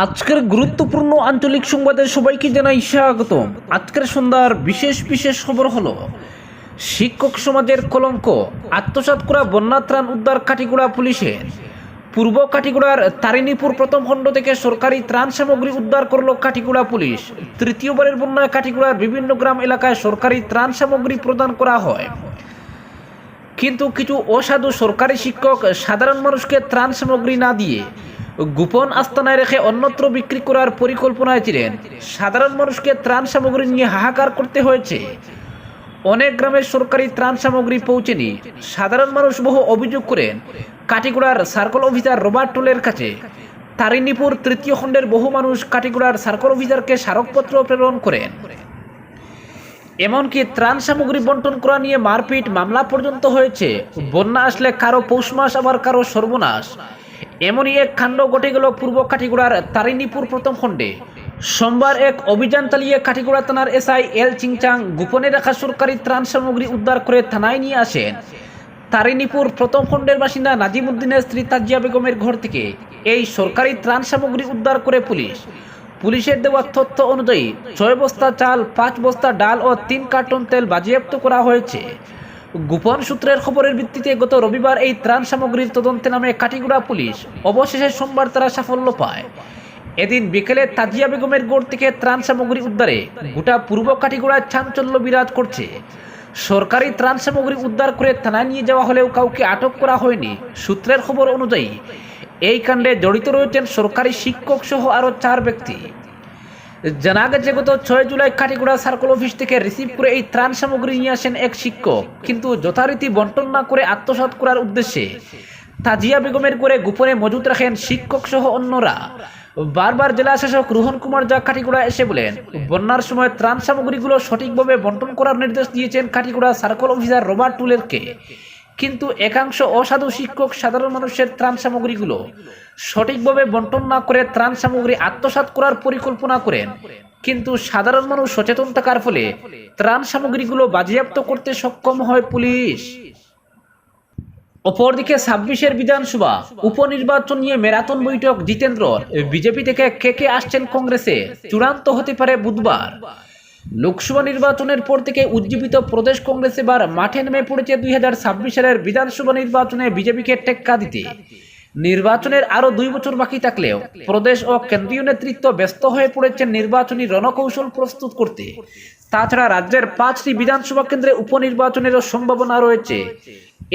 আজকের গুরুত্বপূর্ণ আঞ্চলিক সংবাদে সবাইকে জানাই স্বাগত আজকের সন্ধ্যার বিশেষ বিশেষ খবর হলো, শিক্ষক সমাজের কলঙ্ক, আত্মসাৎ করা বন্যা ত্রাণ উদ্ধার কাটিগুড়া পুলিশের পূর্ব কাটিগুড়ার তারিণীপুর প্রথম খণ্ড থেকে সরকারি ত্রাণ সামগ্রী উদ্ধার করল কাটিগুড়া পুলিশ। তৃতীয়বারের বন্যায় কাটিগুড়ার বিভিন্ন গ্রাম এলাকায় সরকারি ত্রাণ সামগ্রী প্রদান করা হয়। কিন্তু কিছু অসাধু সরকারি শিক্ষক সাধারণ মানুষকে ত্রাণ সামগ্রী না দিয়ে গোপন আস্তানায় রেখে অন্যত্র বিক্রি করার পরিকল্পনায় ছিলেন। সাধারণ মানুষকে ত্রাণ সামগ্রী নিয়ে হাহাকার করতে হয়েছে। অনেক গ্রামের সরকারি ত্রাণ সামগ্রী পৌঁছেনি। সাধারণ মানুষ বহু অভিযোগ করেন, কাটিগুড়ার সার্কল অফিসার রবার্ট টোলের কাছে। তারিণীপুর তৃতীয় খণ্ডের বহু মানুষ কাটিগুড়ার সার্কল অফিসারকে স্মারকপত্র প্রেরণ করেন। এমনকি ত্রাণ সামগ্রী বন্টন করা নিয়ে মারপিট মামলা পর্যন্ত হয়েছে। বন্যা আসলে কারও পৌষ মাস আবার কারও সর্বনাশ। এমনই এক কাণ্ড ঘটে গেল পূর্ব কাঠিগুড়ার তারিণীপুর প্রথম খণ্ডে। সোমবার এক অভিযান চালিয়ে কাঠিগুড়া থানার এসআই এল চিংচাং গোপনে রাখা সরকারি ত্রাণ সামগ্রী উদ্ধার করে থানায় নিয়ে আসেন। তারিণীপুর প্রথম খণ্ডের বাসিন্দা নাজিম উদ্দিনের স্ত্রী তাজিয়া বেগমের ঘর থেকে এই সরকারি ত্রাণ সামগ্রী উদ্ধার করে পুলিশ। পুলিশের দেওয়া তথ্য অনুযায়ী ছয় বস্তা চাল, পাঁচ বস্তা ডাল ও তিন কার্টন তেল বাজেয়াপ্ত করা হয়েছে। গোপন সূত্রের খবরের ভিত্তিতে গত রবিবার এই ত্রাণ সামগ্রীর তদন্তে নামে কাটিগুড়া পুলিশ অবশেষে সোমবার তারা সাফল্য পায়। এদিন বিকেলে তাজিয়া বেগমের গোড় থেকে ত্রাণ সামগ্রী উদ্ধারে গোটা পূর্ব কাটিগুড়ায় চাঞ্চল্য বিরাজ করছে। সরকারি ত্রাণ সামগ্রী উদ্ধার করে থানায় নিয়ে যাওয়া হলেও কাউকে আটক করা হয়নি। সূত্রের খবর অনুযায়ী, এই কাণ্ডে জড়িত রয়েছেন সরকারি শিক্ষক সহ আরও চার ব্যক্তি। জানা গেছে, গত ছয় জুলাই কাটিগুড়া সার্কল অফিস থেকে রিসিভ করে এই ত্রাণ সামগ্রী নিয়ে আসেন এক শিক্ষক, কিন্তু যথারীতি বন্টন না করে আত্মসাৎ করার উদ্দেশ্যে। তাজিয়া বেগমের করে গোপনে মজুত রাখেন শিক্ষক সহ অন্যরা। বারবার জেলা শাসক রোহন কুমার যা কাটিগুড়া এসে বলেন, বন্যার সময় ত্রাণ সামগ্রীগুলো সঠিকভাবে বন্টন করার নির্দেশ দিয়েছেন কাটিগুড়া সার্কল অফিসার রবার্ট টুলেরকে। কিন্তু একাংশ অসাধু শিক্ষক সাধারণ মানুষের ত্রাণ সামগ্রীগুলো সঠিকভাবে বন্টন না করে ত্রাণ সামগ্রী আত্মসাৎ করার পরিকল্পনা করেন। কিন্তু সাধারণ মানুষ সচেতন থাকার ফলে ত্রাণ সামগ্রীগুলো বাজেয়াপ্ত করতে সক্ষম হয় পুলিশ। অপরদিকে ছাব্বিশের বিধানসভা উপনির্বাচন নিয়ে ম্যারাথন বৈঠক জিতেন্দ্র বিজেপি থেকে কে কে আসছেন কংগ্রেসে? চূড়ান্ত হতে পারে বুধবার। লোকসভা নির্বাচনের পর থেকে উজ্জীবিত প্রদেশ কংগ্রেস এবার মাঠে নেমে পড়েছে দুই হাজার ছাব্বিশ সালের বিধানসভা নির্বাচনে বিজেপিকে টেক্কা দিতে। নির্বাচনের আরও দুই বছর বাকি থাকলেও প্রদেশ ও কেন্দ্রীয় নেতৃত্ব ব্যস্ত হয়ে পড়েছেন নির্বাচনী রণকৌশল প্রস্তুত করতে। তাছাড়া রাজ্যের পাঁচটি বিধানসভা কেন্দ্রে উপনির্বাচনেরও সম্ভাবনা রয়েছে।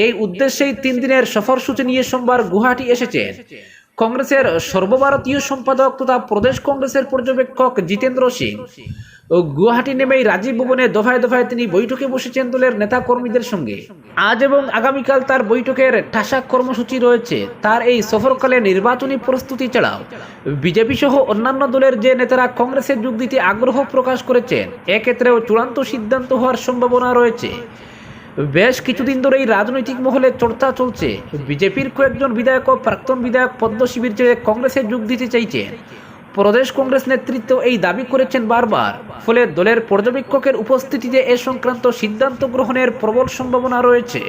এই উদ্দেশ্যেই তিন দিনের সফরসূচি নিয়ে সোমবার গুয়াহাটি এসেছেন কংগ্রেসের সর্বভারতীয় সম্পাদক তথা প্রদেশ কংগ্রেসের পর্যবেক্ষক জিতেন্দ্র সিং। ও গুয়াহাটি নেমেই রাজীব ভবনে দফায় দফায় তিনি বৈঠকে বসেছেন দলের নেতা কর্মীদের সঙ্গে। আজ এবং আগামীকাল তার বৈঠকের ঠাসা কর্মসূচি রয়েছে। তার এই সফরকালে নির্বাচনী প্রস্তুতি ছাড়াও বিজেপি সহ অন্যান্য দলের যে নেতারা কংগ্রেসে যোগ দিতে আগ্রহ প্রকাশ করেছেন, এক্ষেত্রেও চূড়ান্ত সিদ্ধান্ত হওয়ার সম্ভাবনা রয়েছে। বেশ কিছুদিন ধরেই রাজনৈতিক মহলে চর্চা চলছে। বিজেপির কয়েকজন বিধায়ক ও প্রাক্তন বিধায়ক পদ্ম শিবির ছেড়ে কংগ্রেসে যোগ দিতে চাইছেন প্রদেশ কংগ্রেস নেতৃত্ব এই দাবি করেছেন বারবার। ফলে দলের পর্যবেক্ষকের উপস্থিতিতে এ সংক্রান্ত সিদ্ধান্ত গ্রহণের প্রবল সম্ভাবনা রয়েছে।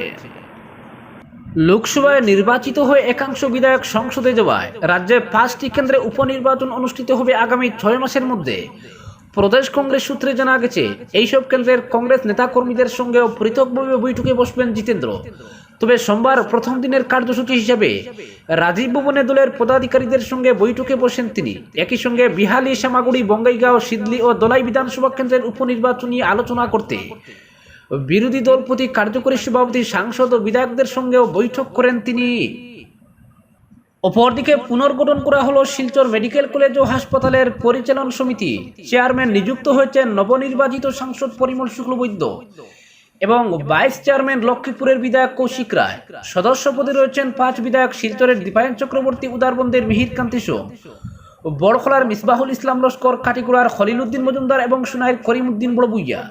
লোকসভায় নির্বাচিত হয়ে একাংশ বিধায়ক সংসদে যাওয়ায় রাজ্যে পাঁচটি কেন্দ্রে উপনির্বাচন অনুষ্ঠিত হবে আগামী ছয় মাসের মধ্যে। প্রদেশ কংগ্রেস সূত্রে জানা গেছে, এইসব কেন্দ্রের কংগ্রেস নেতাকর্মীদের সঙ্গেও পৃথকভাবে বৈঠকে বসবেন জিতেন্দ্র। তবে সোমবার প্রথম দিনের কার্যসূচি হিসাবে রাজীব ভবনে দলের পদাধিকারীদের সঙ্গে বৈঠকে বসেন তিনি। একই সঙ্গে বিহালি, শ্যামাগুড়ি, বঙ্গাইগাঁও, সিদলি ও দলাই বিধানসভা কেন্দ্রের উপনির্বাচন আলোচনা করতে। বিরোধী দল প্রতি কার্যকরী সভাপতি সাংসদ ও বিধায়কদের সঙ্গেও বৈঠক করেন তিনি। অপরদিকে পুনর্গঠন করা হলো শিলচর মেডিকেল কলেজ ও হাসপাতালের পরিচালন সমিতি। চেয়ারম্যান নিযুক্ত হয়েছেন নবনির্বাচিত সাংসদ পরিমল শুক্লবৈদ্য। এবং ভাইস চেয়ারম্যান লক্ষ্মীপুরের বিধায়ক কৌশিক রায়। সদস্য পদে রয়েছেন পাঁচ বিধায়ক শিলচরের দীপায়ন চক্রবর্তী উদারবন্দের মিহির কান্তি সোম বড়খলার মিসবাহুল ইসলাম লস্কর, কাটিগুড়ার খলিলুদ্দিন মজুমদার এবং সোনাইয়ের করিমউদ্দিন বড়বুইয়া।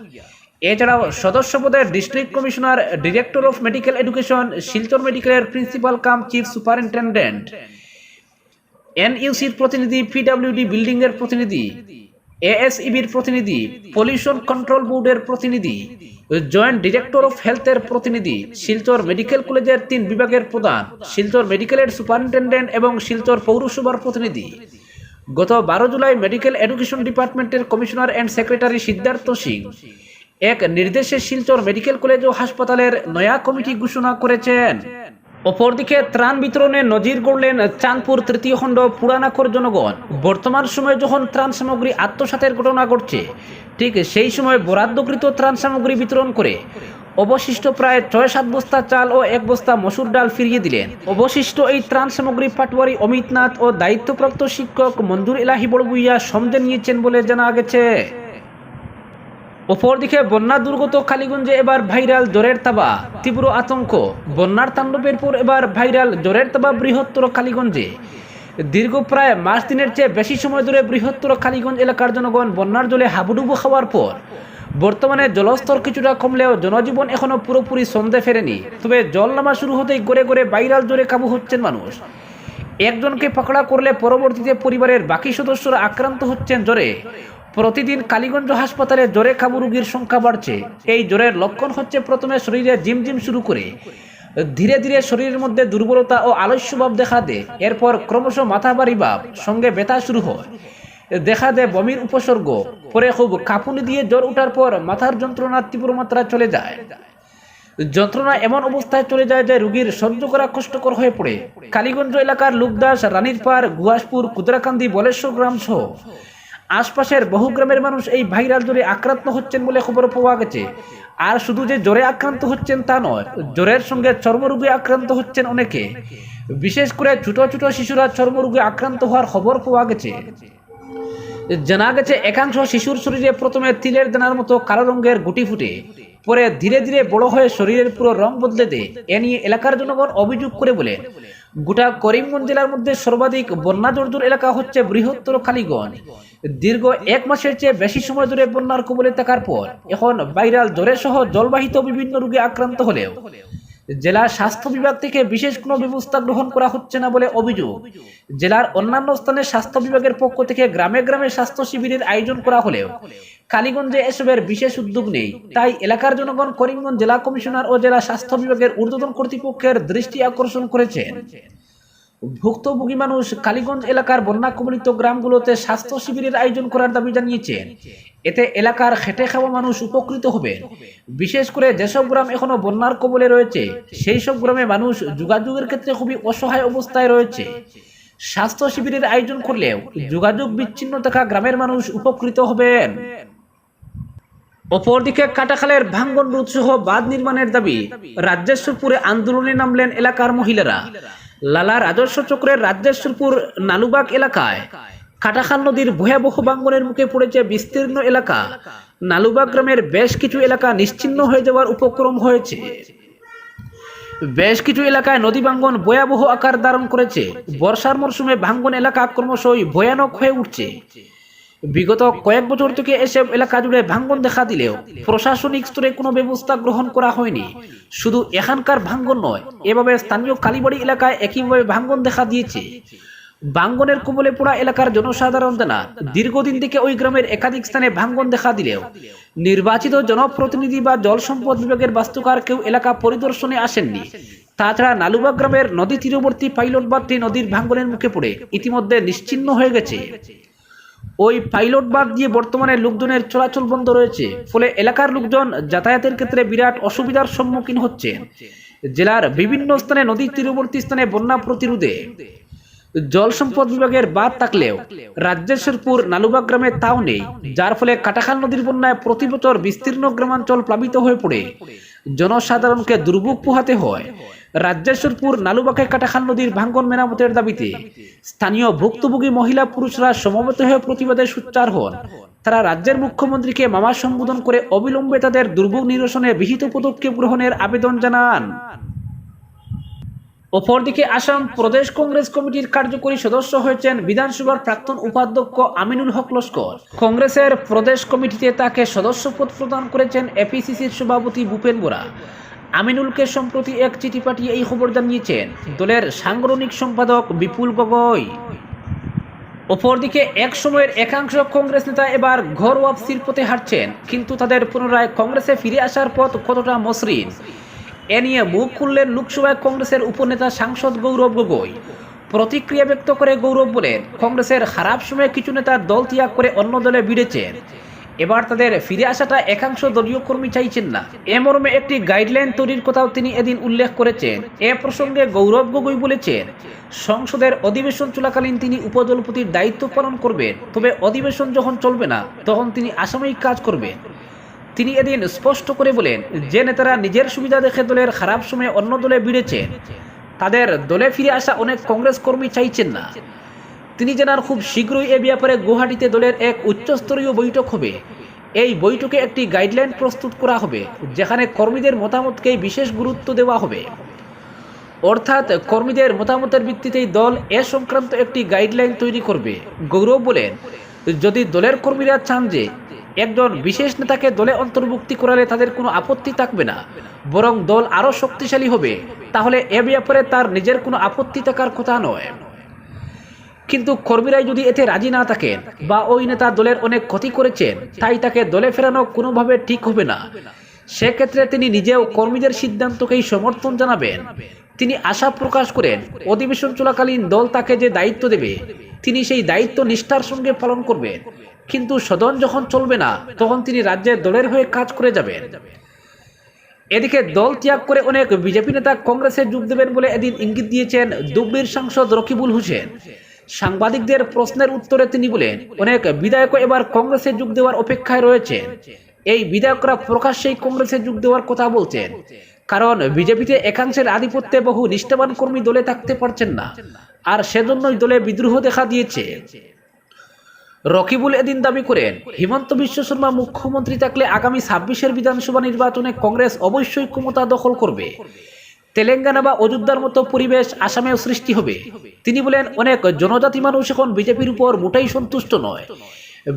এছাড়াও সদস্য পদের district commissioner, director of medical education, Silchar মেডিকেলের প্রিন্সিপাল কাম চিফ সুপারিনটেন্ডেন্ট, এনইউসির প্রতিনিধি, পিডাব্লিউডি বিল্ডিংয়ের প্রতিনিধি, এএসইবির প্রতিনিধি, পলিউশন কন্ট্রোল বোর্ডের প্রতিনিধি জয়েন্ট ডিরেক্টর অফ হেলথের প্রতিনিধি শিলচর মেডিকেল কলেজের তিন বিভাগের প্রধান, শিলচর মেডিকেলের সুপারিনটেন্ডেন্ট এবং শিলচর পৌরসভার প্রতিনিধি। গত বারো জুলাই মেডিকেল এডুকেশন ডিপার্টমেন্টের commissioner and secretary Siddhartha Singh এক নির্দেশে শিলচর মেডিকেল কলেজ ও হাসপাতালের নয়া কমিটি ঘোষণা করেছেন। অপরদিকে ত্রাণ বিতরণে নজির গড়লেন চাঁদপুর তৃতীয় খণ্ড পুরানাখর জনগণ। বর্তমান সময়ে যখন ত্রাণ সামগ্রী আত্মসাতের ঘটনা ঘটছে ঠিক সেই সময় বরাদ্দকৃত ত্রাণ সামগ্রী বিতরণ করে অবশিষ্ট প্রায় ছয় সাত বস্তা চাল ও এক বস্তা মসুর ডাল ফিরিয়ে দিলেন। অবশিষ্ট এই ত্রাণ সামগ্রী পাটওয়ারি অমিতনাথ ও দায়িত্বপ্রাপ্ত শিক্ষক মঞ্জুর এলাহি বড়বুইয়া সমঝে নিয়েছেন বলে জানা গেছে। অপরদিকে বন্যা দুর্গত কালীগঞ্জে এবার ভাইরাল জ্বরের তাবা, তীব্র আতঙ্ক। বন্যার তাণ্ডবের পর এবার ভাইরাল জ্বরের তাবা বৃহত্তর কালীগঞ্জে দীর্ঘ প্রায় মাস দিনের চেয়ে বেশি সময় ধরে বৃহত্তর কালীগঞ্জ এলাকার জনগণ বন্যার জলে হাবুডুবু খাওয়ার পর, বর্তমানে জলস্তর কিছুটা কমলেও জনজীবন এখনও পুরোপুরি সন্ধে ফেরেনি। তবে জল নামা শুরু হতেই গড়ে গড়ে বাইরাল জোরে কাবু হচ্ছেন মানুষ। একজনকে পাকড়া করলে পরবর্তীতে পরিবারের বাকি সদস্যরা আক্রান্ত হচ্ছেন জ্বরে। প্রতিদিন কালীগঞ্জ হাসপাতালে জ্বরে কাবু রোগীর সংখ্যা বাড়ছে। এই জ্বরের লক্ষণ হচ্ছে প্রথমে শরীরে জিমজিম শুরু করে ধীরে ধীরে শরীরের মধ্যে দুর্বলতা ও আলস্যভাব দেখা দেয়। এরপর ক্রমশ মাথা ভারী ভাব, সঙ্গে ব্যথা শুরু হয়। দেখা দেয় বমির উপসর্গ, পরে খুব কাঁপুনি দিয়ে জ্বর ওঠার পর মাথার যন্ত্রণা তীব্র মাত্রা চলে যায়। যন্ত্রণা এমন অবস্থায় চলে যায় যে রোগীর সহ্য করা কষ্টকর হয়ে পড়ে। কালীগঞ্জ এলাকার লুকদাস, রানীরপাড় গুয়াসপুর কুদরাকান্দি, বলেশ্বর গ্রাম সহ আশপাশের বহু গ্রামের মানুষ এই ভাইরাল জ্বরে আক্রান্ত হচ্ছেন বলে খবর পাওয়া গেছে। আর শুধু যে জ্বরে আক্রান্ত হচ্ছেন তা নয়, জ্বরের সঙ্গে চর্মরোগে আক্রান্ত হচ্ছেন অনেকে। বিশেষ করে ছোট ছোট শিশুরা চর্মরোগে আক্রান্ত হওয়ার খবর পাওয়া গেছে। জানা গেছে, একাংশ শিশুর শরীরে প্রথমে তিলের দানার মতো কালো রঙের গুটি ফুটে। পরে ধীরে ধীরে বড় হয়ে শরীরের পুরো রং বদলে দেয়। এ নিয়ে এলাকার জনগণ অভিযোগ করে বলে গোটা করিমগঞ্জ জেলার মধ্যে সর্বাধিক বন্যা জর্জর এলাকা হচ্ছে বৃহত্তর কালীগঞ্জ দীর্ঘ এক মাসের চেয়ে বেশি সময় ধরে বন্যার কবলে থাকার পর এখন ভাইরাল জ্বরে সহ জলবাহিত বিভিন্ন রোগে আক্রান্ত হলেও জেলা স্বাস্থ্য বিভাগ থেকে বিশেষ কোনো ব্যবস্থা গ্রহণ করা হচ্ছে না বলে অভিযোগ। জেলার অন্যান্য স্থানে স্বাস্থ্য বিভাগের পক্ষ থেকে গ্রামে গ্রামে স্বাস্থ্য শিবিরের আয়োজন করা হলেও কালীগঞ্জে এসবের বিশেষ উদ্যোগ নেই। তাই এলাকার জনগণ করিমগঞ্জ জেলা কমিশনার ও জেলা স্বাস্থ্য বিভাগের ঊর্ধ্বতন কর্তৃপক্ষের দৃষ্টি আকর্ষণ করেছেন। ভুক্তভোগী মানুষ কালীগঞ্জ এলাকার বন্যা কবলিত গ্রামগুলোতে স্বাস্থ্য শিবিরের আয়োজন করার দাবি জানিয়েছেন। এতে এলাকার খেটে খাওয়া মানুষ উপকৃত হবে বিশেষ করে যেসব গ্রাম এখনও বন্যার কবলে রয়েছে, সেই সব গ্রামে মানুষ যোগাযোগের ক্ষেত্রে খুবই অসহায় অবস্থায় রয়েছে। স্বাস্থ্য শিবিরের আয়োজন করলেও যোগাযোগ বিচ্ছিন্ন থাকা গ্রামের মানুষ উপকৃত হবেন। অপরদিকে কাটাখালের ভাঙ্গন রোধ সহ বাঁধ নির্মাণের দাবি, রাজ্যেশ্বরপুরে আন্দোলনে নামলেন এলাকার মহিলারা। লালা রাজস্ব চক্রের রাজ্যেশ্বরপুর নালুবাগ এলাকায় কাটাখাল নদীর ভয়াবহ ভাঙ্গনের মুখে পড়েছে বিস্তীর্ণ এলাকা। নালুবাগ গ্রামের বেশ কিছু এলাকা নিশ্চিহ্ন হয়ে যাওয়ার উপক্রম হয়েছে। বেশ কিছু এলাকায় নদী ভাঙ্গন ভয়াবহ আকার ধারণ করেছে। বর্ষার মরশুমে ভাঙ্গন এলাকা ক্রমশই ভয়ানক হয়ে উঠছে। বিগত কয়েক বছর থেকে এসব এলাকা জুড়ে ভাঙ্গন দেখা দিলেও প্রশাসনিক স্তরে কোনো ব্যবস্থা গ্রহণ করা হয়নি। শুধু এখানকার ভাঙ্গন নয়, এভাবে স্থানীয় কালীবাড়ি এলাকায় একইভাবে ভাঙ্গন দেখা দিয়েছে। ভাঙ্গনের কবলে পোড়া এলাকার জনসাধারণ জানা, দীর্ঘদিন থেকে ওই গ্রামের একাধিক স্থানে ভাঙ্গন দেখা দিলেও নির্বাচিত জনপ্রতিনিধি বা জল সম্পদ বিভাগের বাস্তুকার কেউ এলাকা পরিদর্শনে আসেননি। তাছাড়া নালুবা গ্রামের নদী তীরবর্তী পাইলট বাঁধটি নদীর ভাঙ্গনের মুখে পড়ে ইতিমধ্যে নিশ্চিহ্ন হয়ে গেছে। ওই পাইলট বাদ দিয়ে বর্তমানে লোকজনের চলাচল বন্ধ রয়েছে। ফলে এলাকার লোকজন যাতায়াতের ক্ষেত্রে বিরাট অসুবিধার সম্মুখীন হচ্ছে জেলার বিভিন্ন স্থানে নদীর তীরবর্তী স্থানে বন্যা প্রতিরোধে জল সম্পদ বিভাগের বাদ থাকলেও রাজ্যেশ্বরপুর নালুবাগ গ্রামে তাও নেই, যার ফলে কাটাখাল নদীর বন্যায় প্রতি বছর বিস্তীর্ণ গ্রামাঞ্চল প্লাবিত হয়ে পড়ে। জনসাধারণকে দুর্ভোগ পোহাতে হয়। রাজ্যেশ্বরপুর নালুবাগে কাটাখাল নদীর ভাঙ্গন মেরামতের দাবিতে স্থানীয় ভুক্তভোগী মহিলা পুরুষরা সমবেত হয়ে প্রতিবাদে সোচ্চার হন। তারা রাজ্যের মুখ্যমন্ত্রীকে মামা সম্বোধন করে অবিলম্বে তাদের দুর্ভোগ নিরসনে বিহিত পদক্ষেপ গ্রহণের আবেদন জানান। অপরদিকে আসাম প্রদেশ কংগ্রেস কমিটির কার্যকরী সদস্য হয়েছেন বিধানসভার প্রাক্তন উপাধ্যক্ষ আমিনুল হক লস্কর। কংগ্রেসের প্রদেশ কমিটিতে তাকে সদস্যপদ প্রদান করেছেন এপিসিসির সভাপতি ভূপেন বোরা। আমিনুলকে সম্প্রতি এক চিঠি পাঠিয়ে এই খবর জানিয়েছেন। দলের সাংগঠনিক সম্পাদক বিপুল গগৈ। অপরদিকে এক সময়ের একাংশ কংগ্রেস নেতা এবার ঘর ওয়াপসির পথে হাঁটছেন, কিন্তু তাদের পুনরায় কংগ্রেসে ফিরে আসার পথ কতটা মসৃণ? এ নিয়ে মুখ খুললেন লোকসভায় কংগ্রেসের উপনেতা সাংসদ গৌরব গগৈ। প্রতিক্রিয়া ব্যক্ত করে গৌরব বলেন, কংগ্রেসের খারাপ সময়ে কিছু নেতা দল ত্যাগ করে অন্য দলে ভিড়েছেন এবার তাদের ফিরে আসাটা একাংশ দলীয় কর্মী চাইছেন না। এ মর্মে একটি গাইডলাইন তৈরির কথাও তিনি এদিন উল্লেখ করেছেন। এ প্রসঙ্গে গৌরব গগৈ বলেছেন, সংসদের অধিবেশন চলাকালীন তিনি উপদলপতির দায়িত্ব পালন করবেন, তবে অধিবেশন যখন চলবে না, তখন তিনি আসামিক কাজ করবেন। তিনি এদিন স্পষ্ট করে বলেন, যে নেতারা নিজের সুবিধা দেখে দলের খারাপ সময়ে অন্য দলে ভিড়েছেন, তাদের দলে ফিরে আসা অনেক কংগ্রেস কর্মী চাইছেন না। তিনি জানান, খুব শীঘ্রই এ ব্যাপারে গুয়াহাটিতে দলের এক উচ্চস্তরীয় বৈঠক হবে। এই বৈঠকে একটি গাইডলাইন প্রস্তুত করা হবে, যেখানে কর্মীদের মতামতকেই বিশেষ গুরুত্ব দেওয়া হবে। অর্থাৎ কর্মীদের মতামতের ভিত্তিতেই দল এ সংক্রান্ত একটি গাইডলাইন তৈরি করবে। গৌরব বলেন, যদি দলের কর্মীরা চান যে একজন বিশেষ নেতাকে দলে অন্তর্ভুক্তি করালে তাদের কোনো আপত্তি থাকবে না। বরং দল আরও শক্তিশালী হবে, তাহলে এ ব্যাপারে তার নিজের কোনো আপত্তি থাকার কথা নয়। কিন্তু কর্মীরাই যদি এতে রাজি না থাকেন বা ওই নেতা দলের অনেক ক্ষতি করেছেন, তাই তাকে দলে ফেরানো কোনোভাবে ঠিক হবে না। সেক্ষেত্রে তিনি নিজেও কর্মীদের সিদ্ধান্তকেই সমর্থন জানাবেন। তিনি আশা প্রকাশ করেন, অধিবেশন চলাকালীন দল তাকে যে দায়িত্ব দেবে, তিনি সেই দায়িত্ব নিষ্ঠার সঙ্গে পালন করবেন। কিন্তু সদন যখন চলবে না, তখন তিনি রাজ্যের দলের হয়ে কাজ করে যাবেন। এদিকে দল ত্যাগ করে অনেক বিজেপি নেতা কংগ্রেসে যোগ দেবেন বলে এদিন ইঙ্গিত দিয়েছেন দুবলির সাংসদ রকিবুল হোসেন। সাংবাদিকদের প্রশ্নের উত্তরে তিনি বলেন, অনেক বিধায়ক এবার কংগ্রেসে যোগ দেওয়ার অপেক্ষায় রয়েছেন এই বিধায়করা প্রকাশ্যেই কংগ্রেসে যোগ দেওয়ার কথা বলছেন। কারণ বিজেপিতে একাংশের আধিপত্যে বহু নিষ্ঠাবান কর্মী দলে থাকতে পারছেন না। আর সেজন্যই দলে বিদ্রোহ দেখা দিয়েছে। রকিবুল এদিন দাবি করেন, হিমন্ত বিশ্ব শর্মা মুখ্যমন্ত্রী থাকলে আগামী ছাব্বিশের বিধানসভা নির্বাচনে কংগ্রেস অবশ্যই ক্ষমতা দখল করবে। তেলেঙ্গানা বা অযোধ্যার মতো পরিবেশ আসামেও সৃষ্টি হবে। তিনি বলেন, অনেক জনজাতি মানুষ এখন বিজেপির উপর মোটেই সন্তুষ্ট নয়।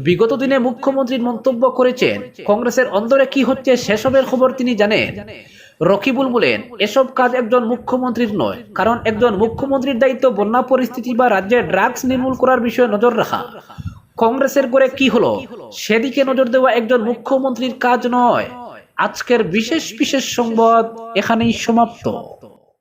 বিগত দিনে মুখ্যমন্ত্রীর মন্তব্য করেছেন, কংগ্রেসের অন্দরে কি হচ্ছে সেসবের খবর তিনি জানেন। রকিবুল বলেন, এসব কাজ একজন মুখ্যমন্ত্রীর নয়, কারণ একজন মুখ্যমন্ত্রীর দায়িত্ব বন্যা পরিস্থিতি বা রাজ্যে ড্রাগস নির্মূল করার বিষয়ে নজর রাখা। কংগ্রেসের করে কি হলো? সেদিকে নজর দেওয়া একজন মুখ্যমন্ত্রীর কাজ নয়। আজকের বিশেষ বিশেষ সংবাদ এখানেই সমাপ্ত।